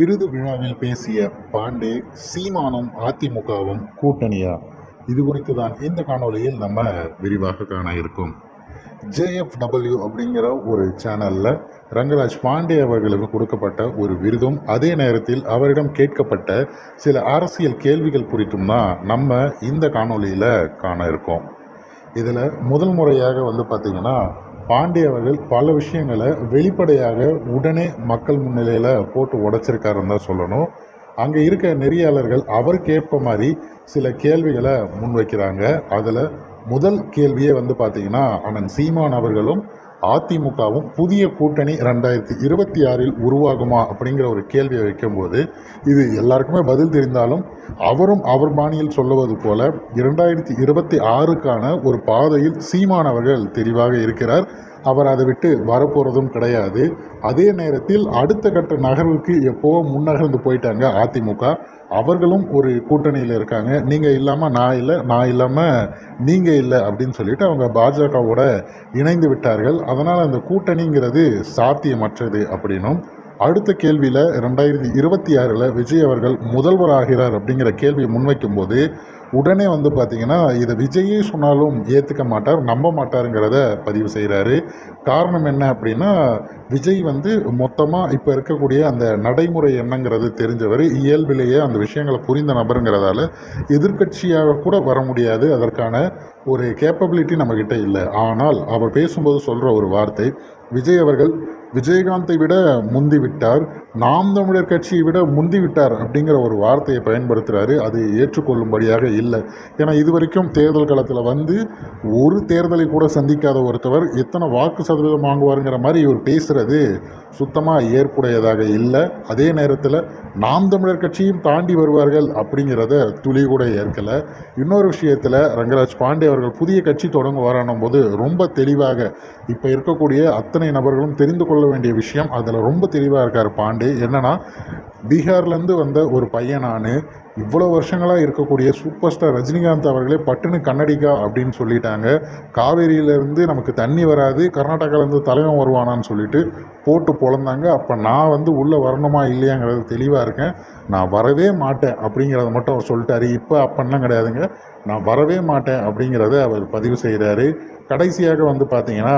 விருது விழாவில் பேசிய பாண்டே சீமானும் அதிமுகவும் கூட்டணியா? இது குறித்து தான் இந்த காணொளியில் நம்ம விரிவாக காண இருக்கோம். ஜேஎஃப்டபிள்யூ அப்படிங்கிற ஒரு சேனலில் ரங்கராஜ் பாண்டே அவர்களுக்கு கொடுக்கப்பட்ட ஒரு விருதும் அதே நேரத்தில் அவரிடம் கேட்கப்பட்ட சில அரசியல் கேள்விகள் குறித்தும் தான் நம்ம இந்த காணொளியில் காண இருக்கோம். இதில் முதல் முறையாக வந்து பார்த்திங்கன்னா பாண்டியவர்கள் பல விஷயங்களை வெளிப்படையாக உடனே மக்கள் முன்னிலையில் போட்டு உடைச்சிருக்காருன்னு தான் சொல்லணும். அங்கே இருக்க நெறியாளர்கள் அவர் கேட்ப மாதிரி சில கேள்விகளை முன்வைக்கிறாங்க. அதில் முதல் கேள்வியே வந்து பார்த்தீங்கன்னா அண்ணன் சீமான் அவர்களும் அதிமுகவும் புதிய கூட்டணி ரெண்டாயிரத்தி இருபத்தி ஆறில் உருவாகுமா அப்படிங்கிற ஒரு கேள்வியை வைக்கும்போது இது எல்லாருக்குமே பதில் தெரிந்தாலும் அவரும் அவர் பாணியில் சொல்லுவது போல இரண்டாயிரத்தி இருபத்தி ஆறுக்கான ஒரு பாதையில் சீமானவர்கள் தெளிவாக தெரிவாக இருக்கிறார். அவர் அதை விட்டு வரப்போகிறதும் கிடையாது. அதே நேரத்தில் அடுத்த கட்ட நகர்வுக்கு எப்போ முன்னகர்ந்து போயிட்டாங்க அதிமுக. அவர்களும் ஒரு கூட்டணியில் இருக்காங்க. நீங்கள் இல்லாமல் நான் இல்லை நான் இல்லாமல் நீங்கள் இல்லை அப்படின்னு சொல்லிட்டு அவங்க பாஜகவோட இணைந்து விட்டார்கள். அதனால் அந்த கூட்டணிங்கிறது சாத்தியமற்றது அப்படின்னும். அடுத்த கேள்வியில் ரெண்டாயிரத்தி இருபத்தி ஆறில் விஜய் அவர்கள் முதல்வர் ஆகிறார் அப்படிங்கிற கேள்வியை முன்வைக்கும்போது உடனே வந்து பார்த்திங்கன்னா இதை விஜயே சொன்னாலும் ஏற்றுக்க மாட்டார் நம்ப மாட்டாருங்கிறத பதிவு செய்கிறாரு காரணம் என்ன அப்படின்னா விஜய் வந்து மொத்தமாக இப்போ இருக்கக்கூடிய அந்த நடைமுறை என்னங்கிறது தெரிஞ்சவர் இயல்பிலேயே அந்த விஷயங்களை புரிந்த நபருங்கிறதால எதிர்க்கட்சியாக கூட வர முடியாது. அதற்கான ஒரு கேப்பபிலிட்டி நம்மக்கிட்ட இல்லை. ஆனால் அவர் பேசும்போது சொல்கிற ஒரு வார்த்தை விஜய் அவர்கள் விஜயகாந்தை விட முந்தி விட்டார் நாம் தமிழர் கட்சியை விட முந்தி விட்டார் அப்படிங்கிற ஒரு வார்த்தையை பயன்படுத்துகிறாரு அது ஏற்றுக்கொள்ளும்படியாக இல்லை. ஏன்னா இது வரைக்கும் தேர்தல் காலத்தில் வந்து ஒரு தேர்தலை கூட சந்திக்காத ஒருத்தவர் எத்தனை வாக்கு சதவீதம் வாங்குவாருங்கிற மாதிரி இவர் பேசுகிறது சுத்தமாக ஏற்புடையதாக இல்லை. அதே நேரத்தில் நாம் தமிழர் கட்சியும் தாண்டி வருவார்கள் அப்படிங்கிறத துளி கூட ஏற்கலை. இன்னொரு விஷயத்தில் ரங்கராஜ் பாண்டே அவர்கள் புதிய கட்சி தொடங்க வரானும் போது ரொம்ப தெளிவாக இப்போ இருக்கக்கூடிய அத்தனை நபர்களும் தெரிந்து கொள்ள வேண்டிய விஷயம் அதில் ரொம்ப தெளிவாக இருக்கார் பாண்டே. என்னன்னா பீகார்லேருந்து வந்த ஒரு பையன் நான் இவ்வளோ வருஷங்களாக இருக்கக்கூடிய சூப்பர் ஸ்டார் ரஜினிகாந்த் அவர்களே பட்டுன்னு கன்னடிக்கா அப்படின்னு சொல்லிட்டாங்க. காவேரியிலேருந்து நமக்கு தண்ணி வராது கர்நாடகாவிலேருந்து தலைவன் வருவானான்னு சொல்லிட்டு போட்டு பொழந்தாங்க. அப்போ நான் வந்து உள்ளே வரணுமா இல்லையாங்கிறது தெளிவாக இருக்கேன். நான் வரவே மாட்டேன் அப்படிங்கிறத மட்டும் அவர் சொல்லிட்டாரு. இப்போ அப்பன்லாம் கிடையாதுங்க. நான் வரவே மாட்டேன் அப்படிங்கிறத அவர் பதிவு செய்கிறாரு கடைசியாக வந்து பார்த்தீங்கன்னா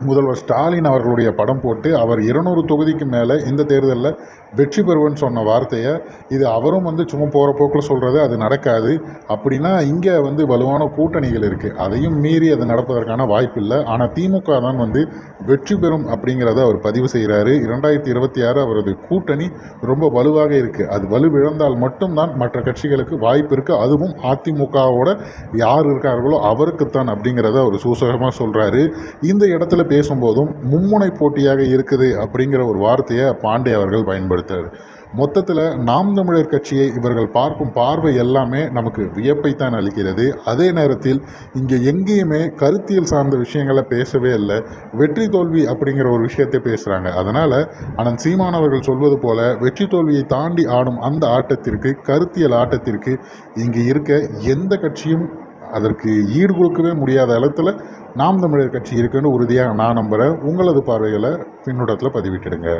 முதல்வர் ஸ்டாலின் அவர்களுடைய படம் போட்டு அவர் இருநூறு தொகுதிக்கு மேலே இந்த தேர்தலில் வெற்றி பெறுவேன்னு சொன்ன வார்த்தையை இது அவரும் வந்து சும்மா போகிற போக்கில் சொல்கிறது அது நடக்காது. அப்படின்னா இங்கே வந்து வலுவான கூட்டணிகள் இருக்குது அதையும் மீறி அது நடப்பதற்கான வாய்ப்பு இல்லை. ஆனால் திமுக தான் வந்து வெற்றி பெறும் அப்படிங்கிறத அவர் பதிவு செய்கிறாரு இரண்டாயிரத்தி இருபத்தி ஆறு அவரது கூட்டணி ரொம்ப வலுவாக இருக்குது அது வலுவிழந்தால் மட்டும்தான் மற்ற கட்சிகளுக்கு வாய்ப்பு இருக்குது அதுவும் அதிமுகவோட யார் இருக்கார்களோ அவருக்குத்தான் அப்படிங்கிறத அவர் சூசகமாக சொல்கிறாரு இந்த இடத்துல பேசும்போதும் மும்முனை போட்டியாக இருக்குது அப்படிங்கிற ஒரு வார்த்தையை பாண்டே அவர்கள் பயன்படுத்துறாரு. மொத்தத்தில் நாம் தமிழர் கட்சியை இவர்கள் பார்க்கும் பார்வை எல்லாமே நமக்கு வியப்பைத்தான் அளிக்கிறது. அதே நேரத்தில் இங்கே எங்கேயுமே கருத்தியல் சார்ந்த விஷயங்களை பேசவே இல்லை. வெற்றி தோல்வி அப்படிங்கிற ஒரு விஷயத்தை பேசுகிறாங்க அதனால் அனந்த் சீமான் அவர்கள் சொல்வது போல வெற்றி தோல்வியை தாண்டி ஆடும் அந்த ஆட்டத்திற்கு கருத்தியல் ஆட்டத்திற்கு இங்கே இருக்க எந்த கட்சியும் அதற்கு ஈடு கொடுக்கவே முடியாத இடத்துல நாம் தமிழர் கட்சி இருக்குன்னு உறுதியாக நான் நம்புகிறேன் உங்களது பார்வைகளை பின்னூட்டத்தில் பதிவிட்டுடுங்க.